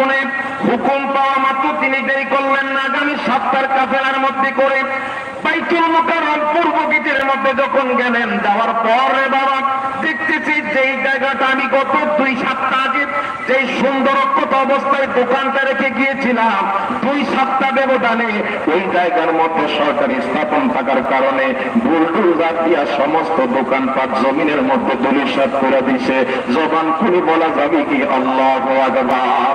শুনে হুকুম পাওয়া মাত্র তিনি দেরি করলেন না। আগামী সপ্তাহের কাফেলার মধ্যে করে বাইতুল মুকাররম পূর্ব গিটের মধ্যে যখন গেলেন, যাওয়ার পরে বাবা দেখতেছি যেই জায়গাটা আমি গত দুই সপ্তাহ আগে যেই সুন্দর অক্ষত অবস্থায় দোকানটা রেখে গিয়েছিলাম, দুই সপ্তাহ ব্যবধানে ওই জায়গার মধ্যে সরকারি স্থাপন থাকার কারণে বুলডুজার দিয়া সমস্ত দোকানপাট জমিনের মধ্যে দুলিশাত করে দিছে। জবান খুলে বলা যাবে কি আল্লাহ আকবার।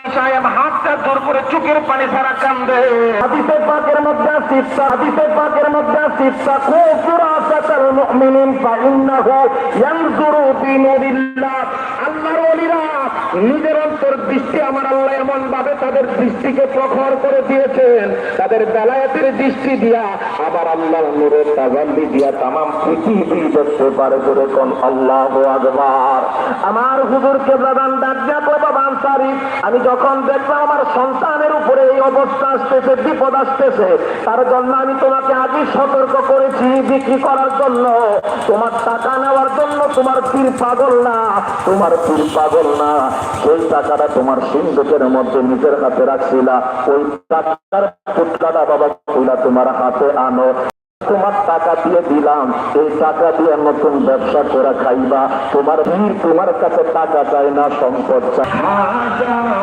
করে চোখের পানি ছাড়া কান্দে। হাদিসে পাকের মধ্যে ইফতা হাদিসে পাকের মধ্যে আছে কুফুরা খুফুরা মুমিনিন ফা ইন্নাহু ইয়ানজুরু বিনুরিল্লাহ আল্লাহর ওলিরা নিজের অন্তর দৃষ্টি আমার আল্লাহ এমন ভাবে তাদের দৃষ্টিকে প্রখর করে দিয়েছেন। তাদের বেলায়েতের দৃষ্টি দিয়া আবার আল্লাহর নূরের তাজাল্লি দিয়া তামাম পৃথিবী দেখতে পারে করে কোন আল্লাহ আকবার। আমার হুজুরকে প্রধান দিয়া বাবা আনসারি আমি যখন দেখব আমার সন্তানের উপরে এই অবস্থা আসতেছে, বিপদ আসতেছে, তার জন্য আমি তোমাকে আগে সতর্ক করেছি বিক্রি করার জন্য, তোমার টাকা নেওয়ার জন্য তোমার পীর পাগল না, তোমার পীর পাগল না। সেই টাকাটা তোমার সিন্ধুকের মধ্যে নিজের হাতে রাখছিলা। ওই টাকার ফুটকাটা বাবা তুলা তোমার হাতে আনো। তোমার টাকা দিয়ে দিলাম। এই টাকা দিয়ে নতুন ব্যবসা করে খাইবা। তোমার ভিড় তোমার কাছে টাকা চাই না, সম্পদ চাই মৌলানা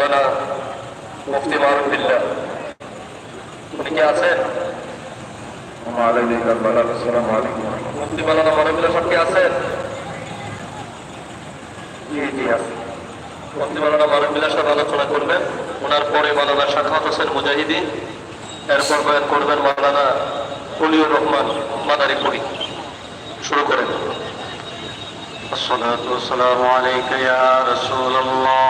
মৌলানা মুফতি মারুফিল্লা উনি কি আছেন মুফতি মৌলানা মারুফিল্লা সব কি আছেন জি জি আছে মুফতি মৌলানা মারুফিল্লার সাথে আলোচনা করবেন ওনার পরে মৌলানা শাখাত হোসেন মুজাহিদি এরপর বয়ান করবেন মৌলানা উলিউর রহমান মাদারীপুরি শুরু করেন الصلاة والسلام عليك يا رسول الله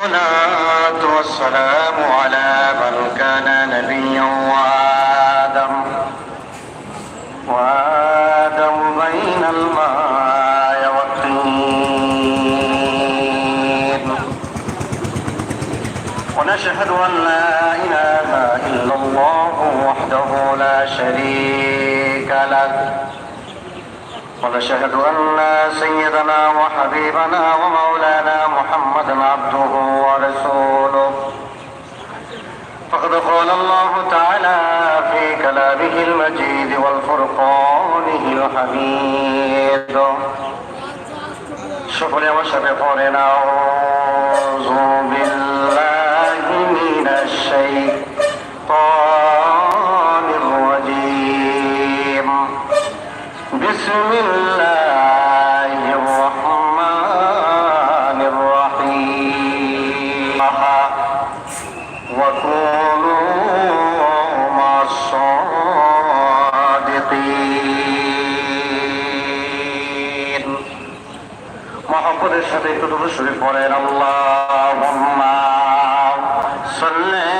والصلاة والسلام على من كان نبيا وآدم. وآدم بين الماء والطين. ونشهد أن لا ونشهد أن سيدنا وحبيبنا ومولانا محمدا عبده ورسوله. فقد قال الله تعالى في كلامه المجيد والفرقانه الحميد. شكرا وشكرا সকলের সাথে একটু শুরু করেন আল্লাহ সাল্লে